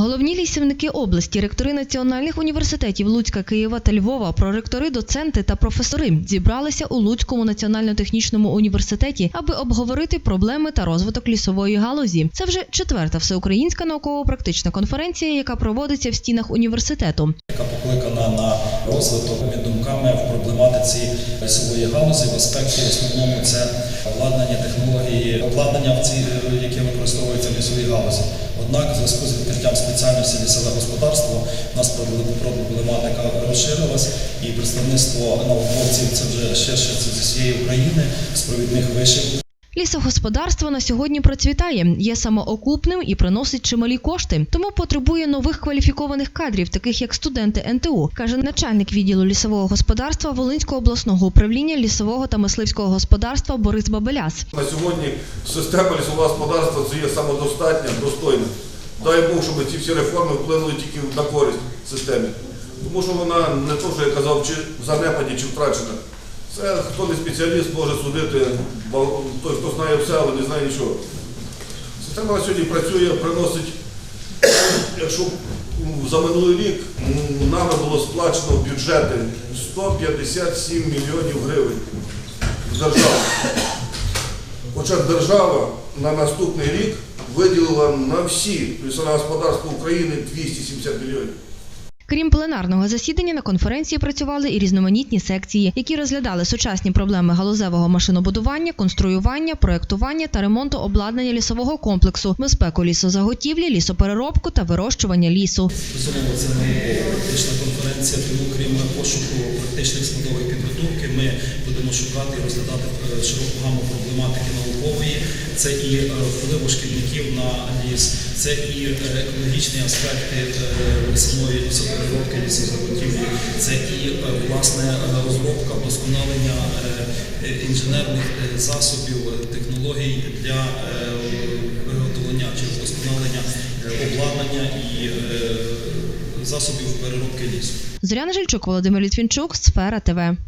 Головні лісівники області, ректори національних університетів Луцька, Києва та Львова, проректори, доценти та професори зібралися у Луцькому національно-технічному університеті, аби обговорити проблеми та розвиток лісової галузі. Це вже четверта всеукраїнська науково-практична конференція, яка проводиться в стінах університету. яка покликана на розвиток думками в проблематиці лісової галузі в аспекті основному це обладнання технології, обладнання, в цій, яке використовується в лісовій галузі. Однак, в зв'язку з відкриттям спеціальності лісове господарство у нас проблематика розширилась, і представництво науковців це вже ширше це зі всієї України з провідних вишів. Лісогосподарство на сьогодні процвітає, є самоокупним і приносить чималі кошти, тому потребує нових кваліфікованих кадрів, таких як студенти НТУ, каже начальник відділу лісового господарства Волинського обласного управління лісового та мисливського господарства Борис Бабеляс. На сьогодні система лісового господарства це є самодостатня, достойна. Дай Бог, щоб ці всі реформи вплинули тільки на користь системі. Тому що вона не то, що я казав, чи занепаді, чи втрачена. Це хто не спеціаліст може судити, той, хто знає все, але не знає нічого. Система сьогодні працює, приносить, якщо за минулий рік нами було сплачено в бюджети 157 мільйонів гривень з держави. Хоча держава на наступний рік виділила на всі лісове господарства України 270 мільйонів. Крім пленарного засідання, на конференції працювали і різноманітні секції, які розглядали сучасні проблеми галузевого машинобудування, конструювання, проектування та ремонту обладнання лісового комплексу, безпеку лісозаготівлі, лісопереробку та вирощування лісу. Безумовно, це науково-практична конференція, тому крім пошуку практичних складових підготовки, ми будемо шукати і розглядати е, широку гаму наукової. Це і е, впливу шкідників на ліс, це і е, екологічні аспекти е, лісової лісопереробки, лісозаготівлі, це і власне розробка, вдосконалення інженерних засобів, технологій для виготовлення чи вдосконалення обладнання і засобів переробки лісу. Зоряна Жильчук, Володимир Літвінчук, Сфера ТВ.